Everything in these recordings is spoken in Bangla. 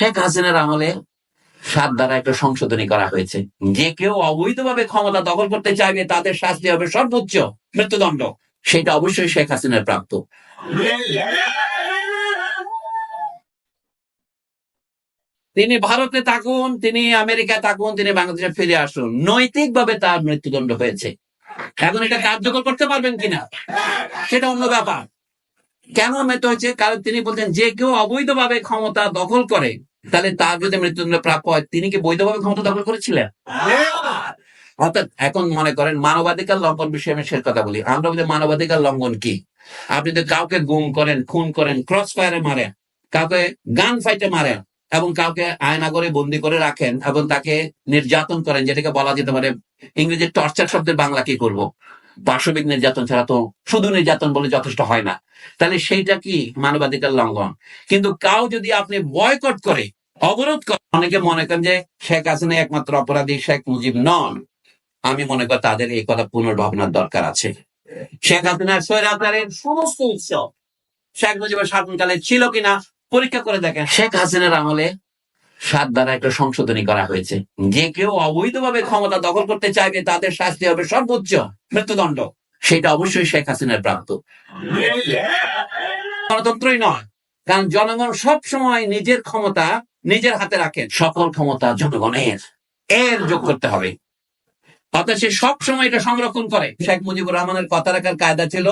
শেখ হাসিনার আমলে সাত দ্বারা একটা সংশোধনী করা হয়েছে। যে কেউ অবৈধভাবে ক্ষমতা দখল করতে চাইবে, তাদের শাস্তি হবে সর্বোচ্চ মৃত্যুদণ্ড। সেটা অবশ্যই শেখ হাসিনার প্রাপ্ত তিনি ভারতে থাকুন, তিনি আমেরিকায় থাকুন, তিনি বাংলাদেশে ফিরে আসুন। নৈতিকভাবে তার মৃত্যুদণ্ড হয়েছে। এখন এটা কার্যকর করতে পারবেন কিনা, সেটা অন্য ব্যাপার। কেন মৃত্যু হয়েছে? কারণ তিনি বলছেন যে কেউ অবৈধভাবে ক্ষমতা দখল করে তাহলে তার যদি মৃত্যুদণ্ড প্রাপ্য হয়। তিনি কি বৈধভাবে ক্ষমতা দখল করেছিলেন? অর্থাৎ এখন মনে করেন মানবাধিকার লঙ্ঘন বিষয়ে আমি সে কথা বলি। আমরা বলি মানবাধিকার লঙ্ঘন কি? আপনি যদি কাউকে গুম করেন, খুন করেন ক্রস ফায়ারে মারেন, কাউকে গান ফাইটে মারেন এবং কাউকে আয়না করে বন্দি করে রাখেন এবং তাকে নির্যাতন করেন, যেটাকে বলা যেতে পারে ইংরেজি টর্চার শব্দের বাংলা কি করব? পাশবিক নির্যাতন ছাড়া তো শুধু নির্যাতন বলে যথেষ্ট হয় না। তাহলে সেইটা কি মানবাধিকার লঙ্ঘন? কিন্তু কাউ যদি আপনি বয়কট করে, অবরোধ করে, অনেকে মনে করেন যে শেখ হাসিনা একমাত্র অপরাধী শেখ মুজিব নন। আমি মনে করি তাদের এই কথা পুনর্ভাবনার দরকার আছে। শেখ হাসিনার স্বৈরাচারের সমস্ত উৎসব শেখ মুজিবের শাসনকালে ছিল কিনা, পরীক্ষা করে দেখেন। শেখ হাসিনার আমলে সাত দ্বারা একটা সংশোধনী করা হয়েছে। যে কেউ অবৈধভাবে ক্ষমতা দখল করতে চাইবে, তাদের শাস্তি হবে সর্বোচ্চ মৃত্যুদণ্ড। সেটা অবশ্যই শেখ হাসিনার প্রাপ্ত গণতন্ত্রই নয়, কারণ জনগণ সব সময় নিজের ক্ষমতা নিজের হাতে রাখেন সকল ক্ষমতা জনগণের, এর যোগ করতে হবে। অর্থাৎ সে সব সময় এটা সংরক্ষণ করে। শেখ মুজিবুর রহমানের কথা রাখার কায়দা ছিল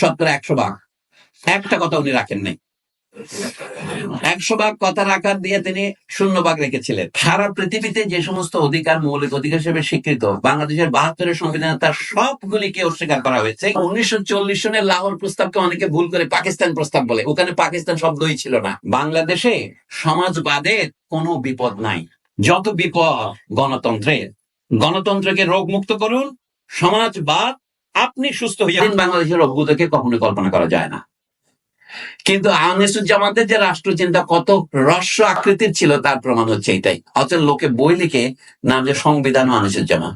শতকরা একশো ভাগ। একটা কথা উনি রাখেন নাই একশো ভাগ কথা রাখার দিয়ে তিনি শূন্য ভাগ রেখেছিলেন। সারা পৃথিবীতে যে সমস্ত অধিকার, মৌলিক অধিকার হিসেবে স্বীকৃত, বাংলাদেশের বাহাত্তরের সংবিধানে তার সবগুলিকে অস্বীকার করা হয়েছে। উনিশশো চল্লিশ সনের লাহোর প্রস্তাবকে অনেকে ভুল করে পাকিস্তান প্রস্তাব বলে। ওখানে পাকিস্তান শব্দই ছিল না। বাংলাদেশে সমাজবাদের কোনো বিপদ নাই। যত বিপদ গণতন্ত্রের গণতন্ত্রকে রোগ মুক্ত করুন, সমাজবাদ, আপনি সুস্থ হইয়া বাংলাদেশের অভ্যুদয়কে কখনো কল্পনা করা যায় না। কিন্তু আনিসুজ্জামানদের যে রাষ্ট্রচিন্তা, কত রস্য আকৃতির ছিল, তার প্রমাণ হচ্ছে এটাই। অথচ লোকে বই লিখে নাম যে সংবিধান আনিসুজ্জামান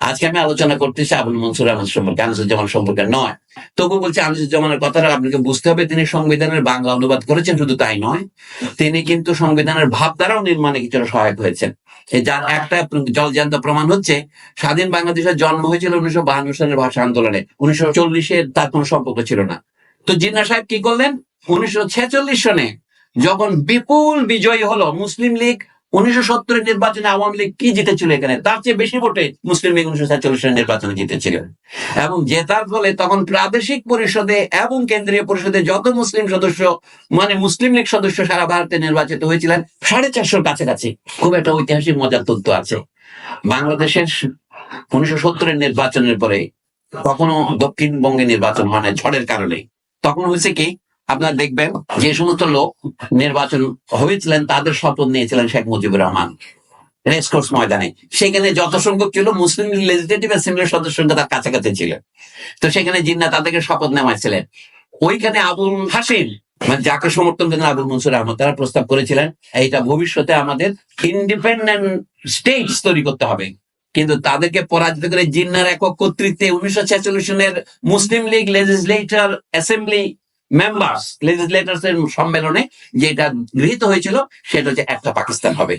আজকে আমি আলোচনা করতেছি আবুল মনসুর আহমদ সম্পর্কে, আনিসুজ্জামান সম্পর্কে নয়। তবু বলছি আনিসুজ্জামানের কথাটা আপনাকে বুঝতে হবে, তিনি সংবিধানের বাংলা অনুবাদ করেছেন, শুধু তাই নয়, তিনি কিন্তু সংবিধানের ভাবধারাও নির্মাণে কিছুটা সহায়ক হয়েছেন। যার একটা জলজান্ত প্রমাণ হচ্ছে, স্বাধীন বাংলাদেশের জন্ম হয়েছিল উনিশশো বাহান্ন সালের ভাষা আন্দোলনে। উনিশশো চল্লিশের তার কোনো সম্পর্ক ছিল না। তো জিন্না সাহেব কি করলেন? উনিশশো ছেচল্লিশ সনে যখন বিপুল বিজয়ী হলো মুসলিম লীগ, উনিশশো সত্তরের নির্বাচনে আওয়ামী লীগ কি জিতেছিল এখানে? তার চেয়ে বেশি ভোটে মুসলিম লীগ উনিশশো ছেচল্লিশ সনের নির্বাচনে জিতেছিল। এবং জেতার ফলে তখন প্রাদেশিক পরিষদে এবং কেন্দ্রীয় পরিষদে যত মুসলিম সদস্য মানে মুসলিম লীগ সদস্য সারা ভারতে নির্বাচিত হয়েছিলেন, সাড়ে চারশোর কাছাকাছি। খুব একটা ঐতিহাসিক মজার তথ্য আছে। বাংলাদেশের উনিশশো সত্তরের নির্বাচনের পরে কখনো দক্ষিণবঙ্গে নির্বাচন হয় না ঝড়ের কারণে। তখন হয়েছে কি, আপনারা দেখবেন যে সমস্ত লোক নির্বাচন হয়েছিলেন, তাদের শপথ নিয়েছিলেন শেখ মুজিবুর রহমান রেসকোর্স ময়দানে। সেখানে যত সংখ্যক ছিল মুসলিম লেজিসলেটিভ অ্যাসেম্বলির সদস্য সংখ্যা তার কাছাকাছি ছিল। তো সেখানে জিন্না তাদেরকে শপথ নেওয়াইছিলেন। ওইখানে আবুল হাসিম মানে যাকে সমর্থন করেন আবুল মনসুর আহমদ, তারা প্রস্তাব করেছিলেন, এইটা ভবিষ্যতে আমাদের ইন্ডিপেন্ডেন্ট স্টেটস তৈরি করতে হবে। কিন্তু তাদেরকে পরাজিত করে জিন্নার একক কর্তৃত্বে উনিশশো ছেচল্লিশ সনের Muslim League legislator assembly members legislators এর সম্মেলনে যেটা গৃহীত হয়েছিল, সেটা হচ্ছে একটা পাকিস্তান হবে।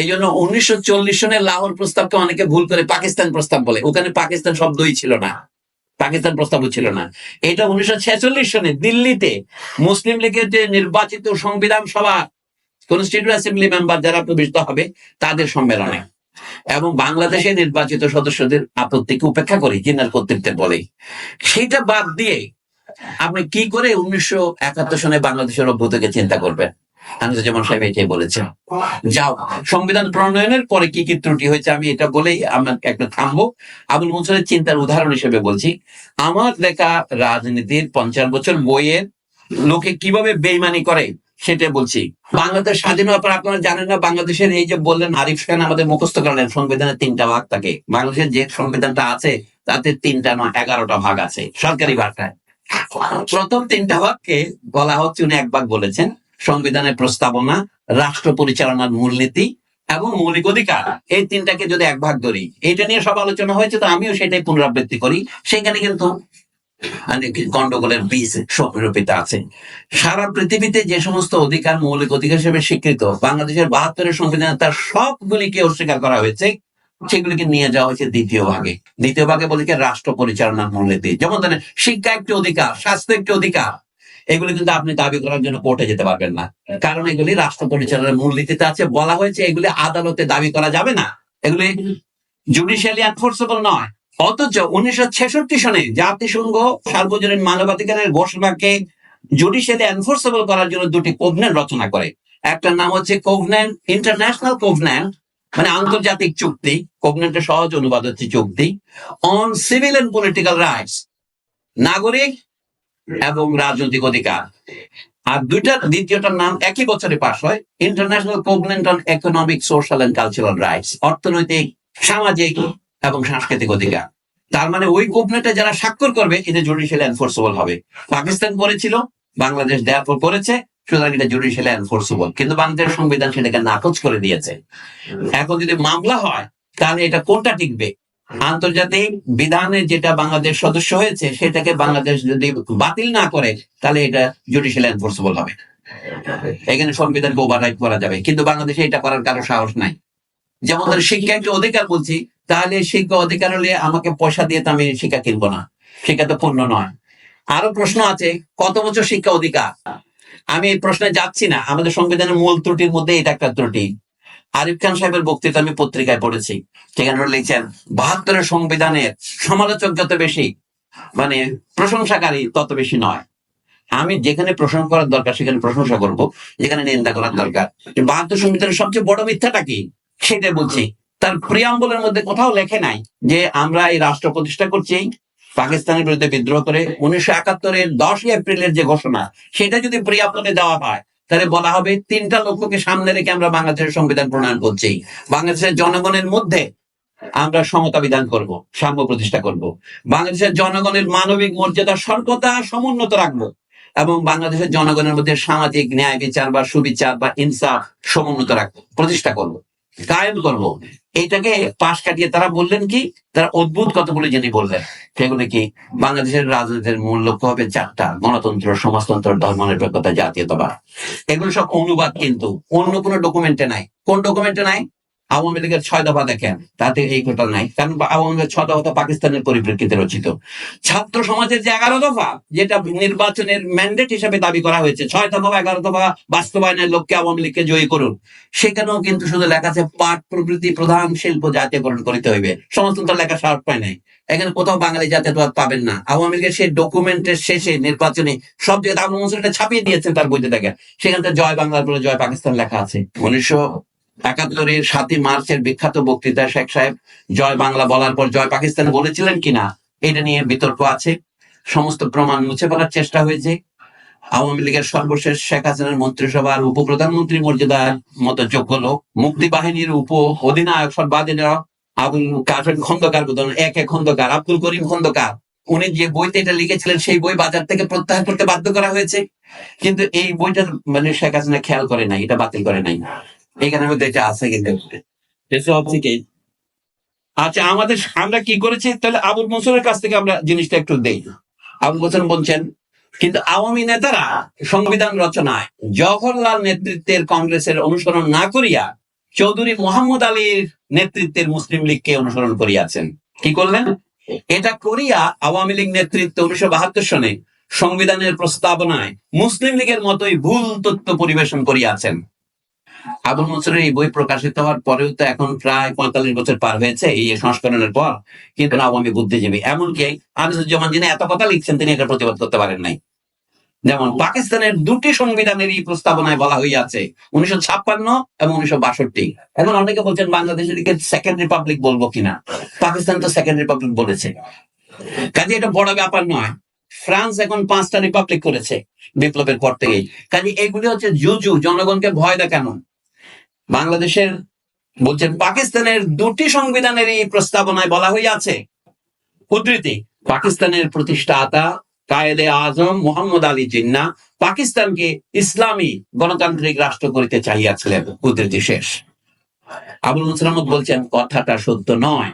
এই জন্য উনিশশো চল্লিশ সনের লাহোর প্রস্তাবকে অনেকে ভুল করে পাকিস্তান প্রস্তাব বলে। ওখানে পাকিস্তান শব্দই ছিল না। পাকিস্তান প্রস্তাবও ছিল না। এটা উনিশশো ছেচল্লিশ সনে দিল্লিতে মুসলিম লীগের যে নির্বাচিত সংবিধান সভা কনস্টিটিউট অ্যাসেম্বলি মেম্বার যারা প্রবিষ্ট হবে, তাদের সম্মেলনে। এবং বাংলাদেশে নির্বাচিত সদস্যদের আপত্তিকে উপেক্ষা করে, জিন্নার কর্তৃত্বের বলেই। সেইটা বাদ দিয়ে আপনি কি করে উনিশশো একাত্তর সনে বাংলাদেশের অভ্যুতকে চিন্তা করবেন? আনিসুজ্জামান সাহেব এটাই বলেছেন। যাও, সংবিধান প্রণয়নের পরে কি কি ত্রুটি হয়েছে আমি এটা বলেই আমরা একটা থামবো। আবুল মনসুরের চিন্তার উদাহরণ হিসেবে বলছি, আমার দেখা রাজনীতির পঞ্চান্ন বছর বইয়ের লোকে কীভাবে বেইমানি করে? সেটা বলছি। বাংলাদেশ স্বাধীন হওয়ার পর আপনারা জানেন না, বাংলাদেশের এই যে বললেন আরিফ খান আমাদের মুখস্থ করলেন সংবিধানের তিনটা ভাগ থাকে। বাংলাদেশের যে সংবিধানটা আছে, তাতে তিনটা নয়, এগারোটা ভাগ আছে, সরকারি ভাষায়। প্রথম তিনটা ভাগকে বলা হচ্ছে, উনি এক ভাগ বলেছেন, সংবিধানের প্রস্তাবনা, রাষ্ট্র পরিচালনার মূলনীতি এবং মৌলিক অধিকার। এই তিনটাকে যদি এক ভাগ ধরি, এটা নিয়ে সব আলোচনা হয়েছে, তো আমিও সেটাই পুনরাবৃত্তি করি। সেখানে কিন্তু গন্ডগোলের বীজ সংরূপিত আছে। সারা পৃথিবীতে যে সমস্ত অধিকার, মৌলিক অধিকার হিসেবে স্বীকৃত, বাংলাদেশের বাহাত্তরের সংবিধানে তার সবগুলিকে অস্বীকার করা হয়েছে, সেগুলিকে নিয়ে যাওয়া হয়েছে দ্বিতীয় ভাগে। দ্বিতীয় ভাগে বলে কি রাষ্ট্র পরিচালনার মূলনীতি যেমন ধরেন, শিক্ষা একটি অধিকার, স্বাস্থ্য একটি অধিকার। এগুলি কিন্তু আপনি দাবি করার জন্য কোর্টে যেতে পারবেন না। কারণ এগুলি রাষ্ট্র পরিচালনার মূলনীতিতে আছে। বলা হয়েছে এগুলি আদালতে দাবি করা যাবে না। এগুলি জুডিশিয়ালি এনফোর্সেবল নয়। অথচ উনিশশো ছেষট্টি সনে জাতিসংঘ সার্বজনীন মানবাধিকারের ঘোষণাকে জুডিশিয়ালি এনফোর্সেবল করার জন্য দুটি কোভনেন্ট রচনা করে। একটা নাম হচ্ছে কোভনেন্ট ইন্টারন্যাশনাল কোভনেন্ট মানে আন্তর্জাতিক চুক্তি কোভনেন্টের সহজ অনুবাদ হচ্ছে চুক্তি on civil and political rights নাগরিক এবং রাজনৈতিক অধিকার। আর দুইটা দ্বিতীয়টার নাম একই বছরে পাশ হয় international covenant on economic social and cultural rights অর্থনৈতিক, সামাজিক এবং সাংস্কৃতিক অধিকার। তার মানে ওই কোভনেন্টে যারা স্বাক্ষর করবে, এটা জুডিশিয়াল এনফোর্সেবল হবে। পাকিস্তান করেছিল, বাংলাদেশ দেওয়ার পর করেছে, সুতরাং এটা জুডিশিয়াল এনফোর্সেবল কিন্তু বাংলাদেশের সংবিধান সেটাকে নাকচ করে দিয়েছে। এখন যদি মামলা হয়, তাহলে এটা কোনটা টিকবে? আন্তর্জাতিক বিধানে যেটা বাংলাদেশ সদস্য হয়েছে, সেটাকে বাংলাদেশ যদি বাতিল না করে, তাহলে এটা জুডিশিয়াল এনফোর্সেবল হবে। এখানে সংবিধানকে ওভাররাইট করা যাবে। কিন্তু বাংলাদেশে এটা করার কারও সাহস নাই। যেমন শিক্ষা একটা অধিকার বলছি তাহলে শিক্ষা অধিকার হলে আমাকে পয়সা দিয়ে তো আমি শিক্ষা কিনবো না। শিক্ষা তো পূর্ণ নয়। আরও প্রশ্ন আছে, কত বছর শিক্ষা অধিকার? আমি এই প্রশ্নে যাচ্ছি না, আমাদের সংবিধানের মূল ত্রুটির মধ্যে এটা একটা ত্রুটি। আরিফ খান সাহেবের বক্তৃতা আমি পত্রিকায় পড়েছি সেখানে লিখছেন, বাহাত্তরের সংবিধানের সমালোচক যত বেশি মানে প্রশংসাকারী তত বেশি নয়। আমি যেখানে প্রশংসা করার দরকার, সেখানে প্রশংসা করব, যেখানে নিন্দা করার দরকার। বাহাত্তর সংবিধানের সবচেয়ে বড় মিথ্যাটা কি? সেটাই বলছি। তার প্রিয়াম্বলের মধ্যে কোথাও লেখে নাই যে আমরা এই রাষ্ট্র প্রতিষ্ঠা করছি, পাকিস্তানের বিরুদ্ধে বিদ্রোহ করে উনিশশো একাত্তরের দশই এপ্রিলের যে ঘোষণা, সেটা যদি প্রিয়াম্বলে দেওয়া হয়, তাহলে বলা হবে তিনটা লক্ষ্যকে সামনে রেখে আমরা বাংলাদেশের সংবিধান প্রণয়ন করছি। বাংলাদেশের জনগণের মধ্যে আমরা সমতা বিধান করব, সাম্য প্রতিষ্ঠা করব। বাংলাদেশের জনগণের মানবিক মর্যাদা সর্বদা সমুন্নত রাখব এবং বাংলাদেশের জনগণের মধ্যে সামাজিক ন্যায় বিচার বা সুবিচার বা ইনসাফ সমুন্নত রাখব, প্রতিষ্ঠা করব, কায়েম করব। এটাকে পাশ কাটিয়ে তারা বললেন কি, তারা অদ্ভুত কতগুলো জিনিস বললেন। সেগুলো কি? বাংলাদেশের রাজনীতির মূল লক্ষ্য হবে চারটা, গণতন্ত্র, সমাজতন্ত্র, ধর্মনিরপেক্ষতা, জাতীয়তাবাদ। এগুলো সব অনুবাদ কিন্তু, অন্য কোনো ডকুমেন্টে নাই। কোন ডকুমেন্টে নাই? আওয়ামী লীগের ছয় দফা দেখেন, তাতে এই ঘটনা নাই। কারণ আওয়ামী লীগের ছয় দফা তো পাকিস্তানের পরিপ্রেক্ষিতে রচিত। ছাত্র সমাজের যে এগারো দফা, যেটা নির্বাচনের ম্যান্ডেট হিসেবে দাবি করা হয়েছে, ছয় দফা এগারো দফা বাস্তবায়নের লক্ষ্যে আওয়ামী লীগকে জয়ী করুন। সেখানেও কিন্তু শুধু লেখা আছে, পাট প্রভৃতি প্রধান শিল্প জাতীয়করণ করিতে হইবে। সমস্তটা লেখা সাহস পায় নাই। এখানে কোথাও বাঙালি জাতীয়তাবাদ পাবেন না। আওয়ামী লীগের সেই ডকুমেন্টের শেষে নির্বাচনে সব জায়গায় ছাপিয়ে দিয়েছেন তার বইতে দেখেন। সেখানে জয় বাংলার বলে জয় পাকিস্তান লেখা আছে। উনিশশো একাত্তরের সাতই মার্চের বিখ্যাত বক্তৃতা শেখ সাহেব, জয় বাংলা বলার পর জয় পাকিস্তান বলেছিলেন কিনা, এটা নিয়ে বিতর্ক আছে। সমস্ত প্রমাণ মুছে ফেলার চেষ্টা হয়েছে। আওয়ামী লীগের সর্বশেষ শেখ হাসিনার মন্ত্রিসভার উপপ্রধানমন্ত্রী মর্যাদার মতো যোগ্য লোক, মুক্তি বাহিনীর উপ অধিনায়ক সর্বাধিনায়ক আবুল কাফের খন্দকার এক এক খন্দকার, আব্দুল করিম খন্দকার। উনি যে বইতে এটা লিখেছিলেন, সেই বই বাজার থেকে প্রত্যাহার করতে বাধ্য করা হয়েছে। কিন্তু এই বইটা মানে শেখ হাসিনা খেয়াল করে নাই, এটা বাতিল করে নাই। এখানে মধ্যে এটা আছে কিন্তু হচ্ছে কি? আচ্ছা আমাদের আমরা কি করেছি? তাহলে আবুল মনসুরের কাছ থেকে আমরা জিনিসটা একটু দেই। আবুল হোসেন বলছেন, কিন্তু আওয়ামী নেতারা সংবিধান রচনায় জওহরলাল নেতৃত্বের কংগ্রেসের অনুসরণ না করিয়া চৌধুরী মোহাম্মদ আলীর নেতৃত্বের মুসলিম লীগকে অনুসরণ করিয়াছেন। কি করলেন? এটা করিয়া আওয়ামী লীগ নেতৃত্ব উনিশশো বাহাত্তর সনে সংবিধানের প্রস্তাবনায় মুসলিম লীগের মতোই ভুল তথ্য পরিবেশন করিয়াছেন। আবুল মনসুরের এই বই প্রকাশিত হওয়ার পরেও তো এখন প্রায় পঁয়তাল্লিশ বছর পার হয়েছে এই সংস্করণের পর, কিন্তু আওয়ামী বুদ্ধিজীবী। এমনকি আনিসুজ্জামান যিনি এত কথা লিখছেন, তিনি এটা প্রতিবাদ করতে পারেন নাই। যেমন, পাকিস্তানের দুটি সংবিধানের এই প্রস্তাবনায় বলা হইয়াছে, উনিশশো ছাপ্পান্ন এবং উনিশশো বাষট্টি। এখন অনেকে বলছেন, বাংলাদেশের দিকে সেকেন্ড রিপাবলিক বলব কিনা? পাকিস্তান তো সেকেন্ড রিপাবলিক বলেছে। কাজে এটা বড় ব্যাপার নয়। ফ্রান্স এখন পাঁচটা রিপাবলিক করেছে বিপ্লবের পর থেকেই। কাজে এগুলি হচ্ছে জুজু, জনগণকে ভয় দেখানো। বাংলাদেশের, বলছেন পাকিস্তানের দুটি সংবিধানের এই প্রস্তাবনায় বলা হইয়াছে। উদ্ধৃতি পাকিস্তানের প্রতিষ্ঠাতা কায়েদে আজম মোহাম্মদ আলী জিন্না পাকিস্তানকে ইসলামী গণতান্ত্রিক রাষ্ট্র করিতে চাইয়াছিলেন উদ্ধৃতি শেষ। আবুল মুসলামত বলছেন, কথাটা সত্য নয়।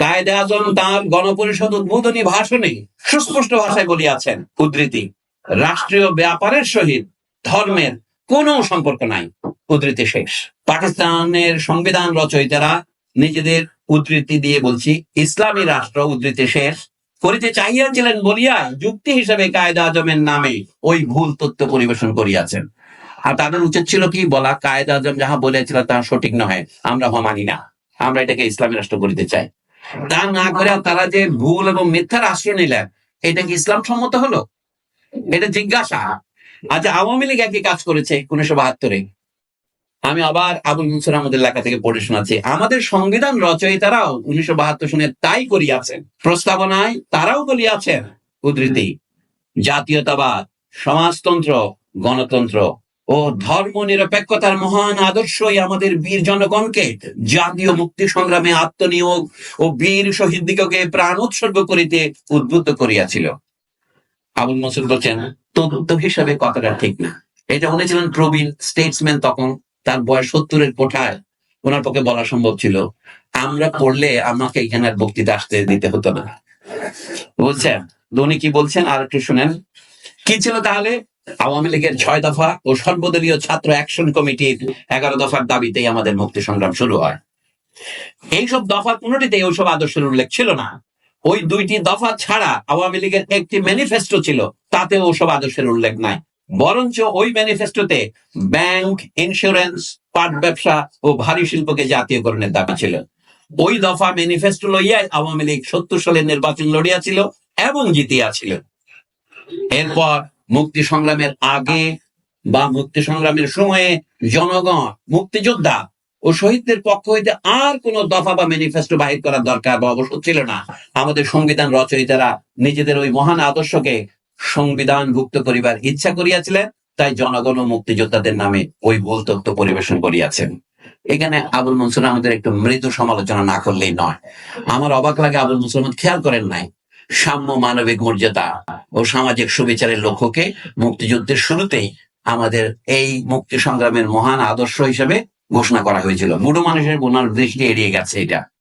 কায়দে আজম তার গণপরিষদ উদ্বোধনী ভাষণে সুস্পষ্ট ভাষায় বলিয়াছেন উদ্ধৃতি রাষ্ট্রীয় ব্যাপারের সহিত ধর্মের কোনো সম্পর্ক নাই। উদ্ধৃতি শেষ। পাকিস্তানের সংবিধান রচয়িতারা নিজেদের উদ্ধৃতি দিয়ে বলছি, ইসলামী রাষ্ট্র উদ্ধৃতি শেষ। করিতে চাহিয়াছিলেন বলিয়া যুক্তি হিসেবে কায়দা আজমের নামে ওই ভুল তথ্য পরিবেশন করিয়াছেন। আর তাদের উচিত ছিল কি? বলা, কায়দা আজম যাহা বলেছিল তা সঠিক নহে, আমরা মানি না। আমরা এটাকে ইসলামী রাষ্ট্র করিতে চাই। তা না করে তারা যে ভুল এবং মিথ্যার আশ্রয় নিলেন, এটা কি ইসলাম সম্মত হলো? এটা জিজ্ঞাসা। আচ্ছা আওয়ামী লীগ একই কাজ করেছে, উনিশশো বাহাত্তরে। আমি আবার আবুল মনসুর আহমদের লেখা থেকে পড়ে শোনাচ্ছি। আমাদের সংবিধান রচয়িতারাও উনিশশো বাহাত্তর সনে তাই করিয়াছেন। প্রস্তাবনায় তারাও বলিয়াছেন উদ্ধৃতি জাতীয়তাবাদ, সমাজতন্ত্র, গণতন্ত্র ও ধর্ম নিরপেক্ষতার মহান আদর্শই আমাদের বীর জনগণকে জাতীয় মুক্তি সংগ্রামে আত্মনিয়োগ ও বীর শহীদ দিগকে প্রাণ উৎসর্গ করিতে উদ্বুদ্ধ করিয়াছিল। আবুল মসুদ বলছেন তথ্য হিসাবে কথাটা ঠিক না। এটা উনি ছিলেন প্রবীণ স্টেটসম্যান তখন। তার বয়স সত্তরের কোঠায় ওনার পক্ষে বলা সম্ভব ছিল। আমরা পড়লে আমাকে এখানে আর বক্তৃতা আসতে দিতে হতো না। বুঝছেন? উনি কি বলছেন? আর একটু শুনেন। কি ছিল তাহলে? আওয়ামী লীগের ছয় দফা ও সর্বদলীয় ছাত্র অ্যাকশন কমিটির এগারো দফার দাবিতেই আমাদের মুক্তি সংগ্রাম শুরু হয়। এইসব দফা কোনোটিতে ওইসব আদর্শের উল্লেখ ছিল না। ওই দুইটি দফা ছাড়া আওয়ামী লীগের একটি ম্যানিফেস্টো ছিল। তাতে ওসব আদর্শের উল্লেখ নাই। বরঞ্চ ওই ম্যানিফেস্টোতে ব্যাংক ইন্স্যুরেন্স পাট ব্যবসা ও ভারী শিল্পকে জাতীয়করণের দাবি ছিল। ওই দফা ম্যানিফেস্টো লইয়াই আওয়ামী লীগ সত্তর সালের নির্বাচন লড়িয়াছিল এবং জিতিয়াছিল। এরপর মুক্তি সংগ্রামের আগে বা মুক্তি সংগ্রামের সময়ে জনগণ, মুক্তিযোদ্ধা ও শহীদদের পক্ষ হইতে আর কোন দফা বা ম্যানিফেস্টো বাহির করার দরকার বা অবশ্য ছিল না। আমাদের সংবিধান রচয়িতারা নিজেদের ওই মহান আদর্শকে সংবিধানভুক্ত করিবার ইচ্ছা করিয়াছিলেন, তাই জনগণ ও মুক্তিযোদ্ধাদের নামে ওই ভুল তথ্য পরিবেশন করিয়াছেন। এখানে আবুল মনসুর আমাদের একটু মৃদু সমালোচনা না করলেই নয়। আমার অবাক লাগে আবুল মনসুর আহমদ খেয়াল করেন নাই। সাম্য মানবিক মর্যাদা ও সামাজিক সুবিচারের লক্ষ্যকে মুক্তিযুদ্ধের শুরুতেই আমাদের এই মুক্তি সংগ্রামের মহান আদর্শ হিসেবে ঘোষণা করা হয়েছিল। বুড়ো মানুষের বোনার দৃষ্টি এড়িয়ে গেছে এটা।